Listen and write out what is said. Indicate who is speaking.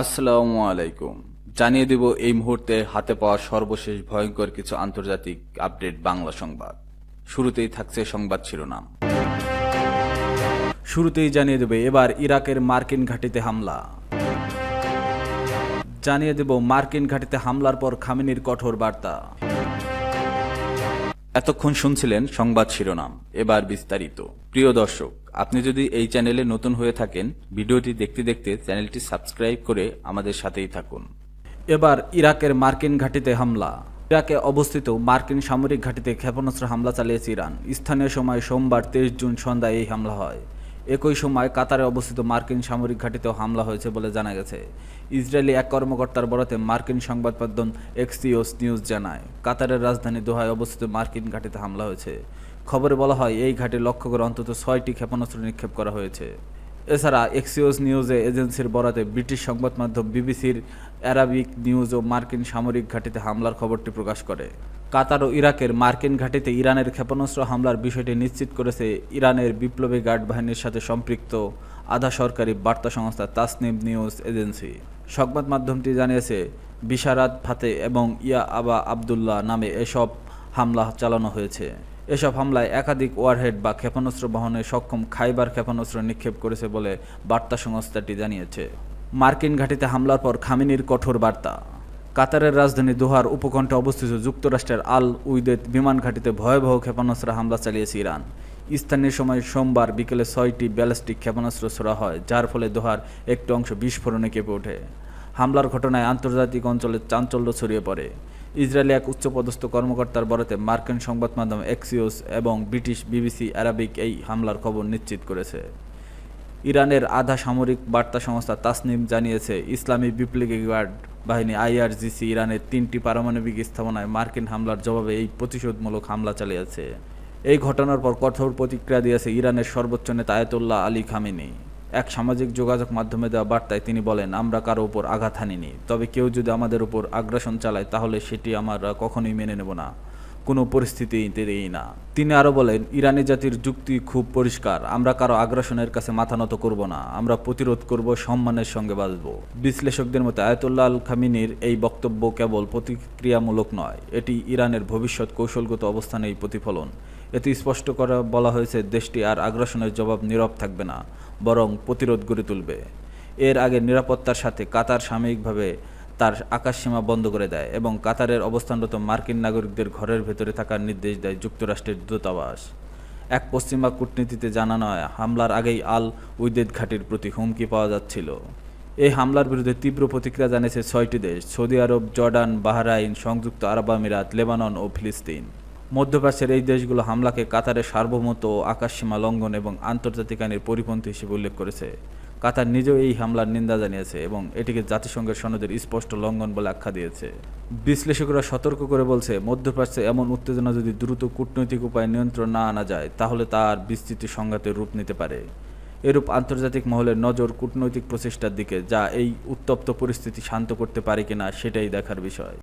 Speaker 1: আসসালামু আলাইকুম। জানিয়ে দেব এই মুহূর্তে হাতে পাওয়া সর্বশেষ ভয়ঙ্কর কিছু আন্তর্জাতিক আপডেট বাংলা সংবাদ। শুরুতেই থাকছে সংবাদ শিরোনাম। শুরুতেই জানিয়ে দেবে এবার ইরাকের মার্কিন ঘাঁটিতে হামলা। জানিয়ে দেব মার্কিন ঘাঁটিতে হামলার পর খামিনির কঠোর বার্তা। এতক্ষণ শুনছিলেন সংবাদ শিরোনাম। এবার বিস্তারিত। প্রিয় দর্শক আপনি যদি এই চ্যানেলে নতুন হয়ে থাকেন, ভিডিওটি দেখতে দেখতে চ্যানেলটি সাবস্ক্রাইব করে আমাদের সাথেই থাকুন। এবার ইরাকের মার্কিন ঘাঁটিতে হামলা। ইরাকে অবস্থিত মার্কিন সামরিক ঘাঁটিতে ক্ষেপণাস্ত্র হামলা চালিয়েছে ইরান। স্থানীয় সময় সোমবার তেইশ জুন সন্ধ্যায় এই হামলা হয়। একই সময় কাতারে অবস্থিত মার্কিন সামরিক ঘাঁটিতেও হামলা হয়েছে বলে জানা গেছে। ইসরায়েলি এক কর্মকর্তার বরাতে মার্কিন সংবাদ মাধ্যম এক্সিওস নিউজ জানায়, কাতারের রাজধানী দোহায় অবস্থিত মার্কিন ঘাঁটিতে হামলা হয়েছে। খবরে বলা হয়, এই ঘাটে লক্ষ্য করে অন্তত ছয়টি ক্ষেপণাস্ত্র নিক্ষেপ করা হয়েছে। এছাড়া এক্সিওস নিউজে এজেন্সির বরাতে ব্রিটিশ সংবাদ মাধ্যম বিবিসির অ্যারাবিক নিউজ ও মার্কিন সামরিক ঘাঁটিতে হামলার খবরটি প্রকাশ করে। কাতার ও ইরাকের মার্কিন ঘাঁটিতে ইরানের ক্ষেপণাস্ত্র হামলার বিষয়টি নিশ্চিত করেছে ইরানের বিপ্লবী গার্ড বাহিনীর সাথে সম্পৃক্ত আধা সরকারি বার্তা সংস্থা তাসনিম নিউজ এজেন্সি। সংবাদ মাধ্যমটি জানিয়েছে, বিশারাত ফাতে এবং ইয়া আবা আবদুল্লাহ নামে এসব হামলা চালানো হয়েছে। এসব হামলায় একাধিক ওয়ারহেড বা ক্ষেপণাস্ত্র বহনে সক্ষম খাইবার ক্ষেপণাস্ত্র নিক্ষেপ করেছে বলে বার্তা সংস্থাটি জানিয়েছে। মার্কিন ঘাঁটিতে হামলার পর খামিনির কঠোর বার্তা। কাতারের রাজধানী দোহার উপকণ্ঠে অবস্থিত যুক্তরাষ্ট্রের আল উইদেত বিমান ঘাঁটিতে ভয়াবহ ক্ষেপণাস্ত্র হামলা চালিয়েছে ইরান। স্থানীয় সময় সোমবার বিকেলে ছয়টি ব্যালিস্টিক ক্ষেপণাস্ত্র ছোড়া হয়, যার ফলে দোহার একটি অংশ বিস্ফোরণে কেঁপে ওঠে। হামলার ঘটনায় আন্তর্জাতিক অঞ্চলে চাঞ্চল্য ছড়িয়ে পড়ে। ইসরায়েলি এক উচ্চপদস্থ কর্মকর্তার বরাতে মার্কিন সংবাদ মাধ্যম এক্সিওস এবং ব্রিটিশ বিবিসি আরাবিক এই হামলার খবর নিশ্চিত করেছে। ইরানের আধা সামরিক বার্তা সংস্থা তাসনিম জানিয়েছে, ইসলামী বিপ্লবী গার্ড বাহিনী আইআরজিসি ইরানের তিনটি পারমাণবিক স্থাপনায় মার্কিন হামলার জবাবে এই প্রতিশোধমূলক হামলা চালিয়েছে। এই ঘটনার পর কঠোর প্রতিক্রিয়া দিয়েছে ইরানের সর্বোচ্চ নেতা আয়তুল্লাহ আলী খামেনি। এক সামাজিক যোগাযোগ মাধ্যমে দেওয়া বার্তায় তিনি বলেন, আমরা কারও উপর আঘাত হানিনি। তবে কেউ যদি আমাদের উপর আগ্রাসন চালায়, তাহলে সেটি আমরা কখনোই মেনে নেব না। কোনো পরিস্থিতিতেই না। তিনি আরও বলেন, ইরানি জাতির যুক্তি খুব পরিষ্কার। আমরা কারও আগ্রাসনের কাছে মাথা নত করব না। আমরা প্রতিরোধ করব, সম্মানের সঙ্গে বাঁচব বিশ্লেষকদের মতে, আয়তুল্লাহ আল খামিনির এই বক্তব্য কেবল প্রতিক্রিয়ামূলক নয়, এটি ইরানের ভবিষ্যৎ কৌশলগত অবস্থানেই প্রতিফলন। এতে স্পষ্ট করা বলা হয়েছে, দেশটি আর আগ্রাসনের জবাব নীরব থাকবে না, বরং প্রতিরোধ গড়ে তুলবে। এর আগে নিরাপত্তার সাথে কাতার সাময়িকভাবে তার আকাশসীমা বন্ধ করে দেয় এবং কাতারের অবস্থানরত মার্কিন নাগরিকদের ঘরের ভেতরে থাকার নির্দেশ দেয় যুক্তরাষ্ট্রের দূতাবাস। এক পশ্চিমা কূটনীতিতে জানানো হয়, হামলার আগেই আল উইদেদ ঘাটির প্রতি হুমকি পাওয়া যাচ্ছিল। এই হামলার বিরুদ্ধে তীব্র প্রতিক্রিয়া জানিয়েছে ছয়টি দেশ, সৌদি আরব, জর্ডান, বাহরাইন, সংযুক্ত আরব আমিরাত, লেবানন ও ফিলিস্তিন। মধ্যপ্রাচ্যের এই দেশগুলো হামলাকে কাতারের সার্বভৌমত্ব ও আকাশসীমা লঙ্ঘন এবং আন্তর্জাতিক আইনের পরিপন্থী হিসেবে উল্লেখ করেছে। কাতার নিজেও এই হামলার নিন্দা জানিয়েছে এবং এটিকে জাতিসংঘের সনদের স্পষ্ট লঙ্ঘন বলে আখ্যা দিয়েছে। বিশ্লেষকরা সতর্ক করে বলছে, মধ্যপ্রাচ্যে এমন উত্তেজনা যদি দ্রুত কূটনৈতিক উপায়ে নিয়ন্ত্রণ না আনা যায়, তাহলে তার বিস্তৃতি সংঘাতের রূপ নিতে পারে। এরূপ আন্তর্জাতিক মহলের নজর কূটনৈতিক প্রচেষ্টার দিকে, যা এই উত্তপ্ত পরিস্থিতি শান্ত করতে পারে কিনা, সেটাই দেখার বিষয়।